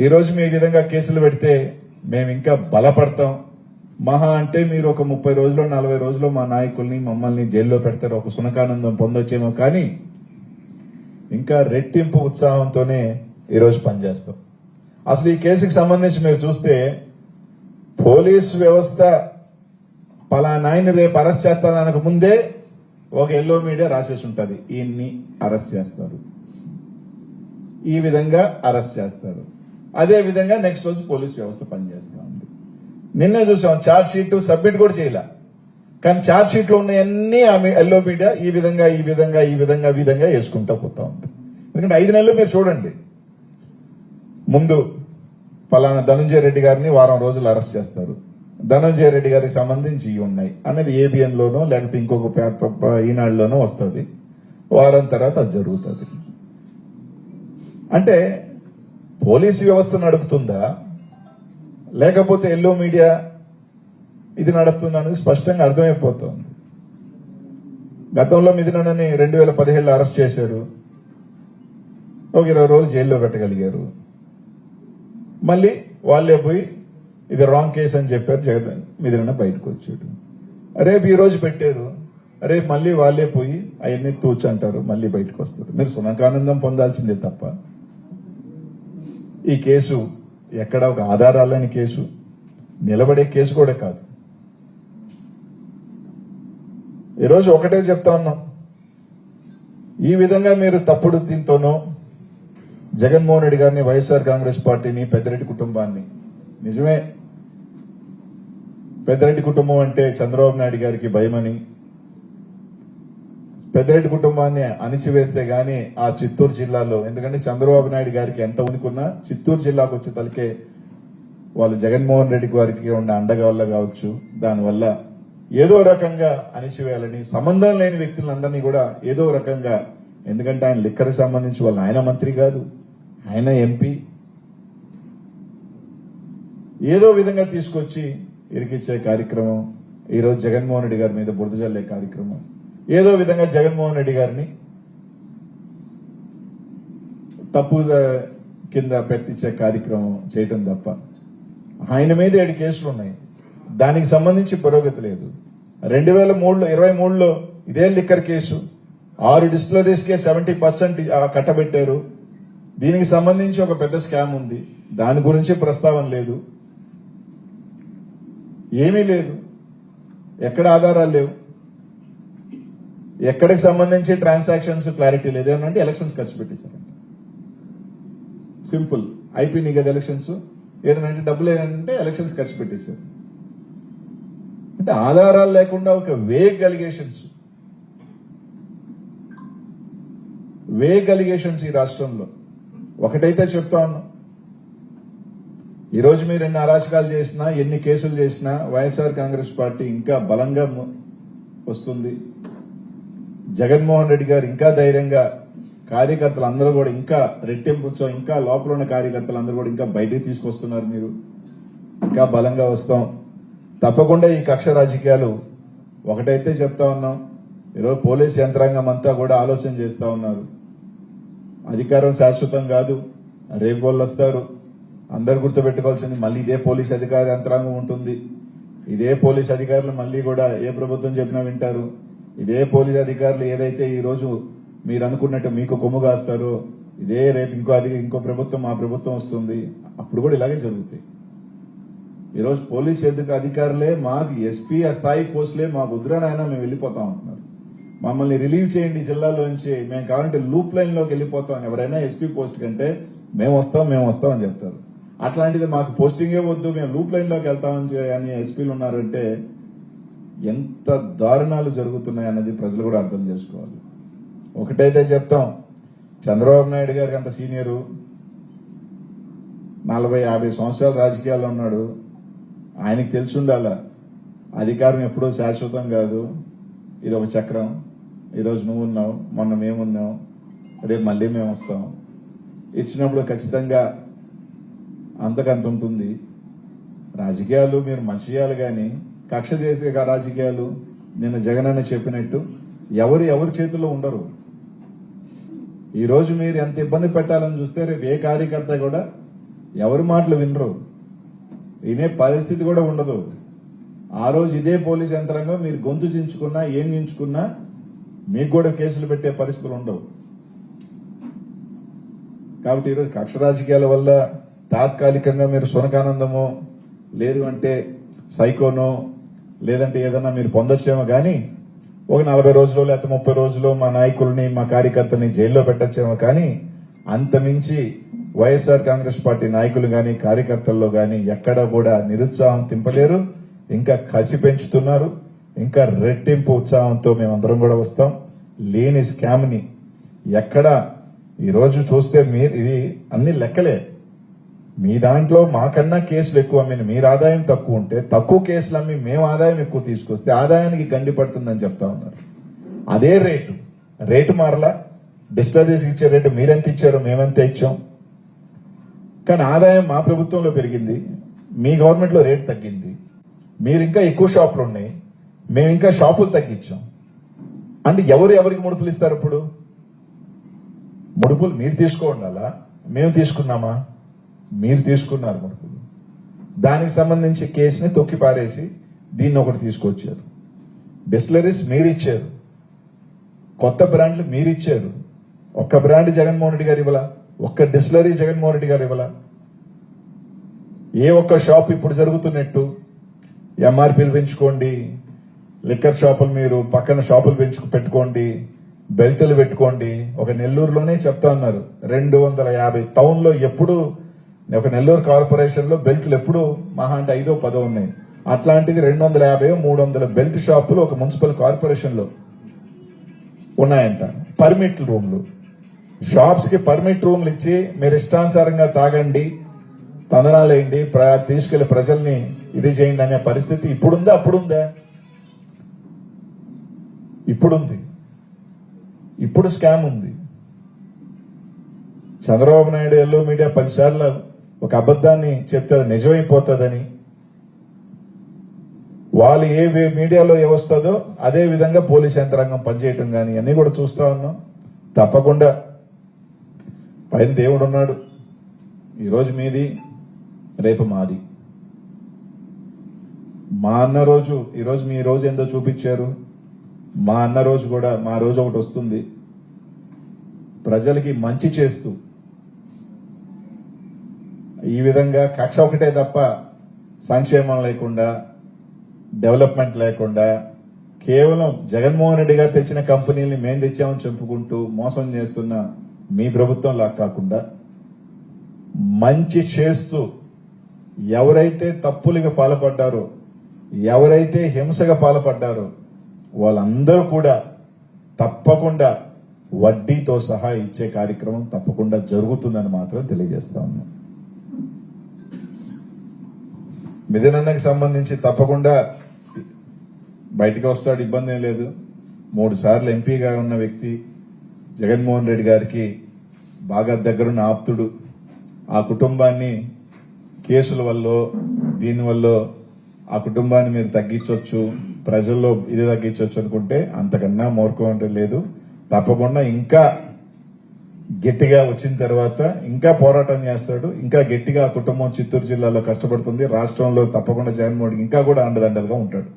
ఈరోజు మీ విధంగా కేసులు పెడితే మేము ఇంకా బలపడతాం. మహా అంటే మీరు ఒక ముప్పై రోజులు నలభై రోజులు మా నాయకుల్ని మమ్మల్ని జైల్లో పెడతారు. ఒక సునకానందం పొందొచ్చేమో కానీ ఇంకా రెట్టింపు ఉత్సాహంతోనే ఈరోజు పనిచేస్తాం. అసలు ఈ కేసుకి సంబంధించి మీరు చూస్తే పోలీస్ వ్యవస్థ పలానా రేపు అరెస్ట్ చేస్తానక ముందే ఒక ఎల్లో మీడియా రాసేసి ఉంటుంది. ఈయన్ని అరెస్ట్ చేస్తారు. ఈ విధంగా అరెస్ట్ చేస్తారు. అదే విధంగా నెక్స్ట్ రోజు పోలీస్ వ్యవస్థ పనిచేస్తా ఉంది నిన్నే చూసాం చార్జ్ షీట్ సబ్మిట్ కూడా చేయలే. కానీ చార్జ్ షీట్లో ఉన్నాయన్నీ ఆమె ఎల్లో మీడియా ఈ విధంగా ఈ విధంగా ఈ విధంగా ఈ విధంగా వేసుకుంటా పోతా ఉంది. ఎందుకంటే ఐదు నెలలు మీరు చూడండి. ముందు పలానా ధనంజయ రెడ్డి గారిని వారం రోజులు అరెస్ట్ చేస్తారు. ధనంజయ రెడ్డి గారికి సంబంధించి ఉన్నాయి. అనేది ఏబిఎన్ లోనో లేకపోతే ఇంకొక పేపర్ ఈనాడులోనో వస్తుంది. వారం తర్వాత అది జరుగుతుంది. అంటే పోలీసు వ్యవస్థ నడుపుతుందా? లేకపోతే ఎల్లో మీడియా ఇది నడుపుతుందా అనేది స్పష్టంగా అర్థమైపోతుంది. గతంలో మిథునని రెండు వేల పదిహేడులో అరెస్ట్ చేశారు. ఒక ఇరవై రోజులు జైల్లో పెట్టగలిగారు. మళ్ళీ వాళ్ళే పోయి ఇది రాంగ్ కేసు అని చెప్పారు జగన్ మిథున బయటకు వచ్చాడు. రేపు ఈ రోజు పెట్టారు. రేపు మళ్ళీ వాళ్ళే పోయి అవన్నీ తూచంటారు మళ్ళీ బయటకు వస్తారు. మీరు సునకానందం పొందాల్సిందే తప్ప. ఈ కేసు ఎక్కడ ఒక ఆధారాలని కేసు నిలబడే కేసు కూడా కాదు. ఈరోజు ఒకటే చెప్తా ఉన్నాం. ఈ విధంగా మీరు తప్పుడు దీంతోనో జగన్మోహన్ రెడ్డి గారిని వైఎస్ఆర్ కాంగ్రెస్ పార్టీని పెద్దరెడ్డి కుటుంబాన్ని నిజమే పెద్దరెడ్డి కుటుంబం అంటే చంద్రబాబు నాయుడు గారికి భయమని పెద్దరెడ్డి కుటుంబాన్ని అణిచివేస్తే గాని ఆ చిత్తూరు జిల్లాలో ఎందుకంటే చంద్రబాబు నాయుడు గారికి ఎంత ఉనికున్నా చిత్తూరు జిల్లాకు వచ్చే తలకే వాళ్ళు జగన్మోహన్ రెడ్డి గారికి ఉన్న అండగా వల్ల కావచ్చు. దానివల్ల ఏదో రకంగా అణిచివేయాలని సంబంధం లేని వ్యక్తులందరినీ కూడా ఏదో రకంగా ఎందుకంటే ఆయన లిక్కర్ సంబంధించి వాళ్ళు ఆయన మంత్రి కాదు ఆయన ఎంపీ. ఏదో విధంగా తీసుకొచ్చి ఇరికిచ్చే కార్యక్రమం ఈ రోజు జగన్మోహన్ రెడ్డి గారి మీద బురద జల్లే కార్యక్రమం. ఏదో విధంగా జగన్మోహన్ రెడ్డి గారిని తప్పు కింద పెట్టించే కార్యక్రమం చేయటం తప్ప ఆయన మీద ఏడు కేసులు ఉన్నాయి. దానికి సంబంధించి పురోగతి లేదు. రెండు వేల మూడులో ఇరవై మూడులో ఇదే లిక్కర్ కేసు. ఆరు డిస్టిలరీస్కే సెవెంటీ పర్సెంట్ కట్టబెట్టారు. దీనికి సంబంధించి ఒక పెద్ద స్కామ్ ఉంది. దాని గురించి ప్రస్తావన లేదు. ఏమీ లేదు. ఎక్కడ ఆధారాలు లేవు. ఎక్కడికి సంబంధించి ట్రాన్సాక్షన్స్ క్లారిటీ లేదు. ఏమంటే ఎలక్షన్స్ ఖర్చు పెట్టేశారు. సింపుల్ అయిపోయినాయి కదా ఎలక్షన్స్ ఏదైనా డబ్బులు ఏంటంటే ఎలక్షన్స్ ఖర్చు పెట్టేశారు. అంటే ఆధారాలు లేకుండా ఒక వేగ్ అలిగేషన్స్ వేగ్ అలిగేషన్స్ ఈ రాష్ట్రంలో. ఒకటైతే చెప్తా ఉన్నాం. ఈ రోజు మీరు ఎన్ని అరాచకాలు చేసినా ఎన్ని కేసులు చేసినా వైఎస్ఆర్ కాంగ్రెస్ పార్టీ ఇంకా బలంగా వస్తుంది. జగన్మోహన్ రెడ్డి గారు ఇంకా ధైర్యంగా కార్యకర్తలు అందరూ కూడా ఇంకా రెట్టింపు ఉత్సవం ఇంకా లోపల ఉన్న కార్యకర్తలు అందరూ కూడా ఇంకా బయటికి తీసుకొస్తున్నారు మీరు. ఇంకా బలంగా వస్తాం. తప్పకుండా ఈ కక్ష రాజకీయాలు ఒకటైతే చెప్తా ఉన్నాం. ఈరోజు పోలీస్ యంత్రాంగం అంతా కూడా ఆలోచన చేస్తా ఉన్నారు. అధికారం శాశ్వతం కాదు. రేపు వాళ్ళు వస్తారు. అందరు గుర్తుపెట్టుకోవాల్సింది మళ్ళీ ఇదే పోలీస్ అధికార యంత్రాంగం ఉంటుంది. ఇదే పోలీస్ అధికారులు మళ్ళీ కూడా ఏ ప్రభుత్వం చెప్పినా వింటారు. ఇదే పోలీస్ అధికారులు ఏదైతే ఈరోజు మీరు అనుకున్నట్టు మీకు కొమ్ము కాస్తారో ఇదే రేపు ఇంకో అది ఇంకో ప్రభుత్వం మా ప్రభుత్వం వస్తుంది. అప్పుడు కూడా ఇలాగే జరుగుతాయి. ఈరోజు పోలీస్ ఎందుకు అధికారులే మాకు ఎస్పీ ఆ స్థాయి పోస్టులే మాకు వద్దురనైనా మేము వెళ్ళిపోతాం అంటున్నారు మమ్మల్ని రిలీవ్ చేయండి జిల్లాలోంచి మేము కావాలంటే లూప్ లైన్లోకి వెళ్ళిపోతాం. ఎవరైనా ఎస్పీ పోస్ట్ కంటే మేము వస్తాం మేము వస్తాం అని చెప్తారు. అట్లాంటిది మాకు పోస్టింగే వద్దు మేము లూప్ లైన్లోకి వెళ్తామని అని ఎస్పీలు ఉన్నారంటే ఎంత దారుణాలు జరుగుతున్నాయి అన్నది ప్రజలు కూడా అర్థం చేసుకోవాలి. ఒకటైతే చెప్తాం చంద్రబాబు నాయుడు గారికి అంత సీనియరు నలభై యాభై సంవత్సరాలు రాజకీయాల్లో ఉన్నాడు ఆయనకి తెలిసి ఉండాల? అధికారం ఎప్పుడూ శాశ్వతం కాదు ఇది ఒక చక్రం. ఈరోజు నువ్వు ఉన్నావు మొన్న మేమున్నాం రేపు మళ్ళీ మేము వస్తాం. ఇచ్చినప్పుడు ఖచ్చితంగా అంతకంత ఉంటుంది. రాజకీయాలు మీరు మంచి చేయాలి కానీ కక్ష చేసే రాజకీయాలు నిన్న జగన్ అన్న చెప్పినట్టు ఎవరు ఎవరి చేతిలో ఉండరు. ఈ రోజు మీరు ఎంత ఇబ్బంది పెట్టాలని చూస్తే రేపు ఏ కార్యకర్త కూడా ఎవరి మాటలు వినరు. వినే పరిస్థితి కూడా ఉండదు. ఆ రోజు ఇదే పోలీస్ యంత్రాంగం మీరు గొంతు చించుకున్నా ఏం చించుకున్నా మీకు కూడా కేసులు పెట్టే పరిస్థితులు ఉండవు. కాబట్టి ఈరోజు కక్ష రాజకీయాల వల్ల తాత్కాలికంగా మీరు సునకానందమో లేదు అంటే సైకోనో లేదంటే ఏదన్నా మీరు పొందొచ్చేమో కానీ ఒక నలభై రోజులు లేకపోతే ముప్పై రోజులు మా నాయకుల్ని మా కార్యకర్తల్ని జైల్లో పెట్టచ్చేమో కానీ అంతమించి వైఎస్ఆర్ కాంగ్రెస్ పార్టీ నాయకులు గాని కార్యకర్తల్లో గాని ఎక్కడ కూడా నిరుత్సాహం తింపలేరు. ఇంకా కసి పెంచుతున్నారు. ఇంకా రెట్టింపు ఉత్సాహంతో మేమందరం కూడా వస్తాం. లేని స్కామ్ని ఎక్కడ ఈరోజు చూస్తే మీరు ఇది అన్ని లెక్కలే. మీ దాంట్లో మాకన్నా కేసులు ఎక్కువ అమ్మిన మీరు ఆదాయం తక్కువ ఉంటే తక్కువ కేసులు అమ్మి మేము ఆదాయం ఎక్కువ తీసుకొస్తే ఆదాయానికి గండి పడుతుందని చెప్తా ఉన్నారు. అదే రేటు. రేటు మారలా. డిస్టరీస్ ఇచ్చే రేటు మీరెంత ఇచ్చారో మేమెంత ఇచ్చాం. కానీ ఆదాయం మా ప్రభుత్వంలో పెరిగింది మీ గవర్నమెంట్లో రేటు తగ్గింది మీరు ఇంకా ఎక్కువ షాపులు ఉన్నాయి మేము ఇంకా షాపులు తగ్గించాం. అంటే ఎవరు ఎవరికి ముడుపులు ఇస్తారు ఇప్పుడు? ముడుపులు మీరు తీసుకో ఉండాలా? మేము తీసుకున్నామా? మీరు తీసుకున్నారు ముడుపులు దానికి సంబంధించి కేసుని తొక్కి పారేసి దీన్ని ఒకటి తీసుకొచ్చారు. డిస్లరీస్ మీరు ఇచ్చారు కొత్త బ్రాండ్లు మీరు ఇచ్చారు ఒక్క బ్రాండ్ జగన్మోహన్ రెడ్డి గారు ఇవ్వాల? ఒక్క డిస్లరీ జగన్మోహన్ రెడ్డి గారు ఇవ్వాల? ఏ ఒక్క షాప్ ఇప్పుడు జరుగుతున్నట్టు? ఎంఆర్పీలు పెంచుకోండి. లిక్కర్ షాపులు మీరు పక్కన షాపులు పెంచుకు పెట్టుకోండి. బెల్టులు పెట్టుకోండి. ఒక నెల్లూరులోనే చెప్తా ఉన్నారు. రెండు వందల యాభై టౌన్లో ఎప్పుడు ఒక నెల్లూరు కార్పొరేషన్లో బెల్ట్లు ఎప్పుడు మహా అంటే ఐదో పదో ఉన్నాయి. అట్లాంటిది రెండు వందల యాభై మూడు వందల బెల్ట్ షాపులు ఒక మున్సిపల్ కార్పొరేషన్లో ఉన్నాయంట. పర్మిట్ రూమ్లు. షాప్స్కి పర్మిట్ రూమ్లు ఇచ్చి మీరు ఇష్టానుసారంగా తాగండి తందనాలేయండి ప్ర- తీసుకెళ్ళి ప్రజల్ని ఇది చేయండి అనే పరిస్థితి ఇప్పుడుందా? అప్పుడుందా? ఇప్పుడుంది. ఇప్పుడు స్కామ్ ఉంది. చంద్రబాబు నాయుడు ఎల్లో మీడియా పదిసార్లు ఒక అబద్ధాన్ని చెప్తే అది నిజమైపోతుందని. వాళ్ళు ఏ మీడియాలో ఏ వస్తుందో అదే విధంగా పోలీస్ యంత్రాంగం పనిచేయటం కానీ అన్ని కూడా చూస్తా ఉన్నాం. తప్పకుండా. పైన దేవుడు ఉన్నాడు. ఈరోజు మీది రేపు మాది. మా అన్న రోజు ఈరోజు మీ రోజు ఎంతో చూపించారు. మా అన్న రోజు కూడా మా రోజు ఒకటి వస్తుంది. ప్రజలకి మంచి చేస్తూ ఈ విధంగా కక్ష ఒకటే తప్ప సంక్షేమం లేకుండా డెవలప్మెంట్ లేకుండా కేవలం జగన్మోహన్ రెడ్డి గారు తెచ్చిన కంపెనీల్ని మేం తెచ్చామని చెప్పుకుంటూ మోసం చేస్తున్న మీ ప్రభుత్వం లా కాకుండా మంచి చేస్తూ ఎవరైతే తప్పులుగా పాల్పడ్డారో ఎవరైతే హింసగా పాల్పడ్డారో వాళ్ళందరూ కూడా తప్పకుండా వడ్డీతో సహా ఇచ్చే కార్యక్రమం తప్పకుండా జరుగుతుందని మాత్రం తెలియజేస్తా ఉన్నాం. మిథునన్నకి సంబంధించి తప్పకుండా బయటకు వస్తాడు ఇబ్బంది ఏం లేదు. మూడు సార్లు ఎంపీగా ఉన్న వ్యక్తి జగన్మోహన్ రెడ్డి గారికి బాగా దగ్గరున్న ఆప్తుడు. ఆ కుటుంబాన్ని కేసుల వల్ల దీనివల్ల ఆ కుటుంబాన్ని మీరు తగ్గించవచ్చు ప్రజల్లో ఇది తగ్గించవచ్చు అనుకుంటే అంతకన్నా మూర్ఖం అంటే లేదు. తప్పకుండా ఇంకా గట్టిగా వచ్చిన తర్వాత ఇంకా పోరాటం చేస్తాడు. ఇంకా గట్టిగా కుటుంబం చిత్తూరు జిల్లాలో కష్టపడుతుంది. రాష్ట్రంలో తప్పకుండా జగన్మోహన్ ఇంకా కూడా అండదండలుగా ఉంటాడు.